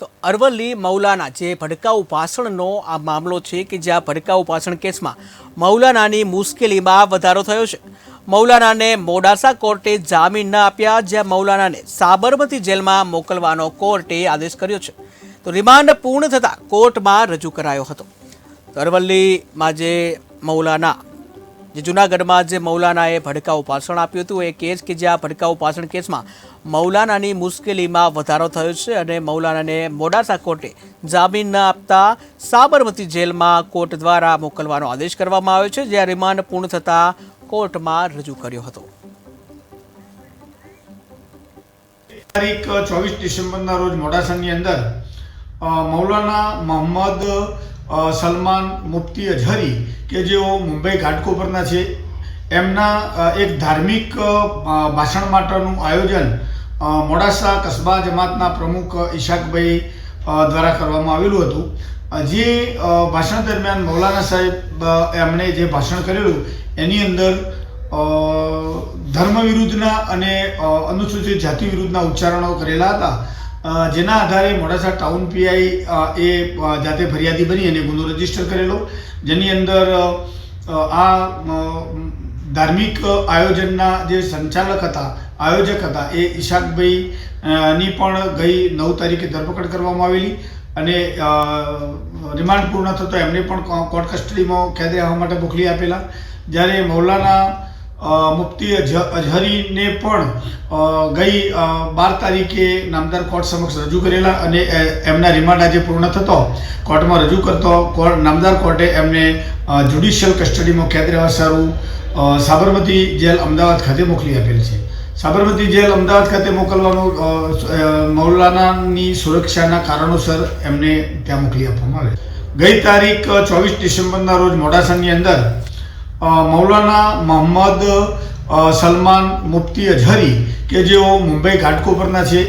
તો અરવલ્લી મૌલાના જે ભડકાઉ ભાષણનો આ મામલો છે કે જ્યાં ભડકાઉ ભાષણ કેસમાં મૌલાનાની મુશ્કેલીમાં વધારો થયો છે. મૌલાનાને મોડાસા કોર્ટે જામીન ન આપ્યા, જ્યાં મૌલાનાને સાબરમતી જેલમાં મોકલવાનો કોર્ટે આદેશ કર્યો છે. તો રિમાન્ડ પૂર્ણ થતાં કોર્ટમાં રજૂ કરાયો હતો. અરવલ્લીમાં જે મૌલાના જે જૂનાગઢમાં જે મૌલાનાએ ભડકાઉ ભાષણ આપ્યું હતું. એ કેસ કે જ્યાં ભડકાઉ ભાષણ કેસમાં મૌલાનાની મુશ્કેલીમાં વધારો થયો છે અને મૌલાનાને મોડાસા કોર્ટે જામીન ન આપતા સાબરમતી જેલમાં કોર્ટ દ્વારા મોકલવાનો આદેશ કરવામાં આવ્યો છે, જ્યાં રિમાન્ડ પૂર્ણ થતાં કોર્ટમાં રજૂ કર્યો હતો. તારીખ ચોવીસ ડિસેમ્બરના રોજ મોડાસાની અંદર મૌલાના મોહમ્મદ સલમાન મુફ્તી અઝહરી કે જેઓ મુંબઈ ઘાટકોપરના છે, એમના એક ધાર્મિક ભાષણ માટેનું આયોજન મોડાસા કસ્બા જમાતના પ્રમુખ ઈશાકભાઈ દ્વારા કરવામાં આવેલું હતું. જે ભાષણ દરમિયાન મૌલાના સાહેબ એમણે જે ભાષણ કરેલું, એની અંદર ધર્મ વિરુદ્ધના અને અનુસૂચિત જાતિ વિરુદ્ધના ઉચ્ચારણો કરેલા હતા. જેના આધારે મોડાસા ટાઉન પીઆઈ એ જાતે ફરિયાદી બની અને ગુનો રજિસ્ટર કરેલો. જેની અંદર આ ધાર્મિક આયોજનના જે સંચાલક હતા, આયોજક હતા, એ ઈશાકભાઈ ની પણ ગઈ નવ તારીખે ધરપકડ કરવામાં આવેલી અને રિમાન્ડ પૂર્ણ થતો એમને પણ કોર્ટ કસ્ટડીમાં કેદ રહેવા માટે મોકલી આપેલા. જ્યારે મૌલાના મુફ્તી અઝ- અઝહરીને પણ ગઈ બાર તારીખે નામદાર કોર્ટ સમક્ષ રજૂ કરેલા અને એમના રિમાન્ડ આજે પૂર્ણ થતો. કોર્ટમાં રજૂ કરતો નામદાર કોર્ટે એમને જ્યુડિશિયલ કસ્ટડીમાં કેદ રહેવા સારું સાબરમતી જેલ અમદાવાદ ખાતે મોકલી આપેલ છે. સાબરમતી જેલ અમદાવાદ ખાતે મોકલવાનું મૌલાનાની સુરક્ષાના કારણોસર એમને ત્યાં મોકલી આપવામાં આવે ગઈ તારીખ, ચોવીસ ડિસેમ્બરના રોજ મોડાસાની અંદર મૌલાના મોહમ્મદ સલમાન મુફ્તી અઝહરી કે જેઓ મુંબઈ ઘાટકોપરના છે